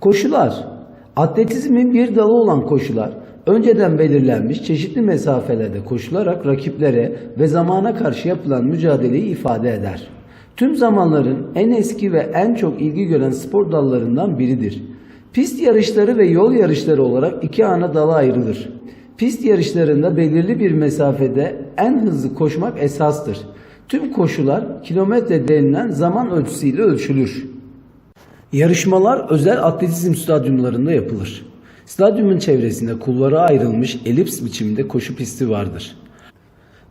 Koşular. Atletizmin bir dalı olan koşular, önceden belirlenmiş çeşitli mesafelerde koşularak rakiplere ve zamana karşı yapılan mücadeleyi ifade eder. Tüm zamanların en eski ve en çok ilgi gören spor dallarından biridir. Pist yarışları ve yol yarışları olarak iki ana dala ayrılır. Pist yarışlarında belirli bir mesafede en hızlı koşmak esastır. Tüm koşular kilometre denilen zaman ölçüsüyle ölçülür. Yarışmalar özel atletizm stadyumlarında yapılır. Stadyumun çevresinde kulvara ayrılmış elips biçiminde koşu pisti vardır.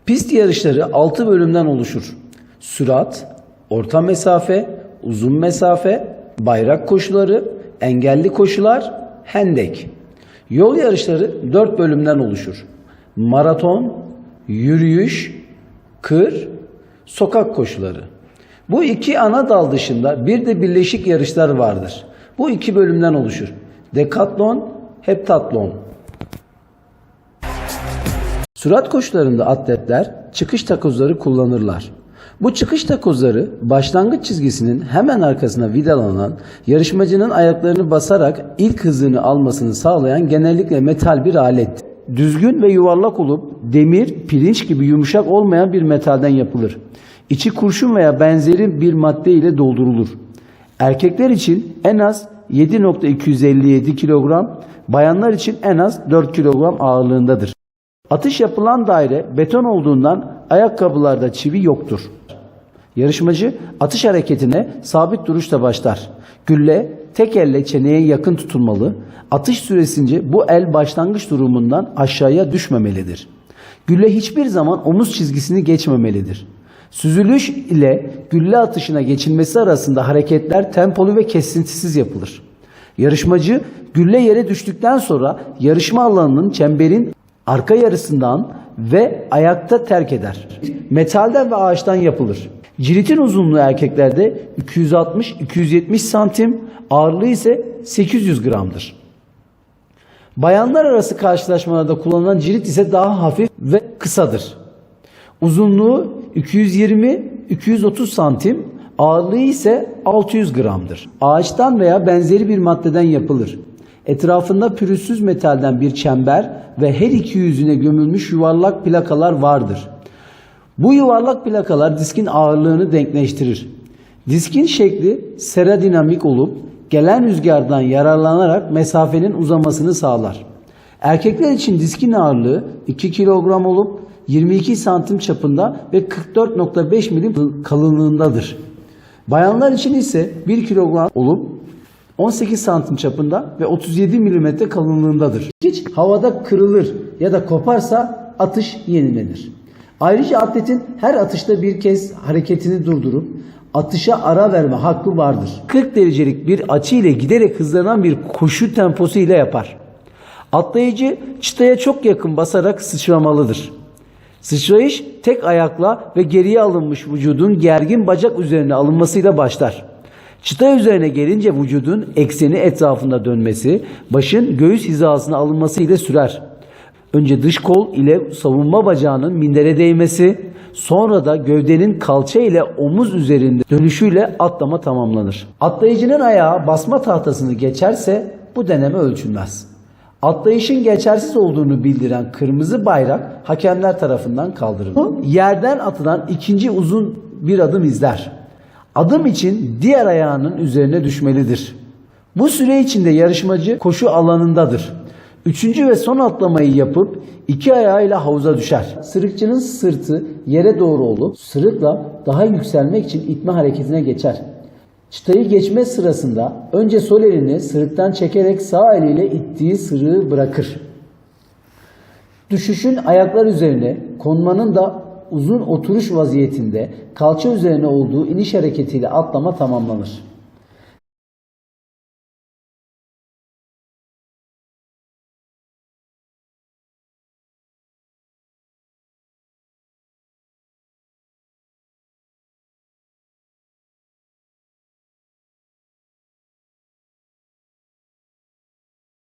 Pist yarışları 6 bölümden oluşur. Sürat, orta mesafe, uzun mesafe, bayrak koşuları, engelli koşular, hendek. Yol yarışları 4 bölümden oluşur. Maraton, yürüyüş, kır, sokak koşuları. Bu iki ana dal dışında bir de birleşik yarışlar vardır. Bu iki bölümden oluşur. Dekatlon, heptatlon. Sürat koşularında atletler çıkış takozları kullanırlar. Bu çıkış takozları başlangıç çizgisinin hemen arkasına vidalanan yarışmacının ayaklarını basarak ilk hızını almasını sağlayan genellikle metal bir alet. Düzgün ve yuvarlak olup demir, pirinç gibi yumuşak olmayan bir metalden yapılır. İçi kurşun veya benzeri bir madde ile doldurulur. Erkekler için en az 7.257 kilogram, bayanlar için en az 4 kilogram ağırlığındadır. Atış yapılan daire beton olduğundan ayakkabılarda çivi yoktur. Yarışmacı atış hareketine sabit duruşta başlar. Gülle tek elle çeneye yakın tutulmalı. Atış süresince bu el başlangıç durumundan aşağıya düşmemelidir. Gülle hiçbir zaman omuz çizgisini geçmemelidir. Süzülüş ile gülle atışına geçilmesi arasında hareketler tempolu ve kesintisiz yapılır. Yarışmacı gülle yere düştükten sonra yarışma alanının çemberin arka yarısından ve ayakta terk eder. Metalden ve ağaçtan yapılır. Cilitin uzunluğu erkeklerde 260-270 santim, ağırlığı ise 800 gramdır. Bayanlar arası karşılaşmalarda kullanılan cirit ise daha hafif ve kısadır. Uzunluğu 220-230 santim, ağırlığı ise 600 gramdır. Ağaçtan veya benzeri bir maddeden yapılır. Etrafında pürüzsüz metalden bir çember ve her iki yüzüne gömülmüş yuvarlak plakalar vardır. Bu yuvarlak plakalar diskin ağırlığını denkleştirir. Diskin şekli seradinamik olup gelen rüzgardan yararlanarak mesafenin uzamasını sağlar. Erkekler için diskin ağırlığı 2 kilogram olup 22 santim çapında ve 44.5 milim kalınlığındadır. Bayanlar için ise 1 kilogram olup 18 santim çapında ve 37 milimetre kalınlığındadır. Hiç havada kırılır ya da koparsa atış yenilenir. Ayrıca atletin her atışta bir kez hareketini durdurup atışa ara verme hakkı vardır. 40 derecelik bir açı ile giderek hızlanan bir koşu temposu ile yapar. Atlayıcı çıtaya çok yakın basarak sıçramalıdır. Sıçrayış tek ayakla ve geriye alınmış vücudun gergin bacak üzerine alınmasıyla başlar. Çıta üzerine gelince vücudun ekseni etrafında dönmesi, başın göğüs hizasına alınması ile sürer. Önce dış kol ile savunma bacağının mindere değmesi, sonra da gövdenin kalça ile omuz üzerinde dönüşüyle atlama tamamlanır. Atlayıcının ayağı basma tahtasını geçerse bu deneme ölçülmez. Atlayışın geçersiz olduğunu bildiren kırmızı bayrak hakemler tarafından kaldırılır. Yerden atılan ikinci uzun bir adım izler. Adım için diğer ayağının üzerine düşmelidir. Bu süre içinde yarışmacı koşu alanındadır. Üçüncü ve son atlamayı yapıp iki ayağıyla havuza düşer. Sırıkçının sırtı yere doğru olup sırıkla daha yükselmek için itme hareketine geçer. Çıtayı geçme sırasında önce sol elini sırıktan çekerek sağ eliyle ittiği sırığı bırakır. Düşüşün ayaklar üzerine, konmanın da uzun oturuş vaziyetinde kalça üzerine olduğu iniş hareketiyle atlama tamamlanır.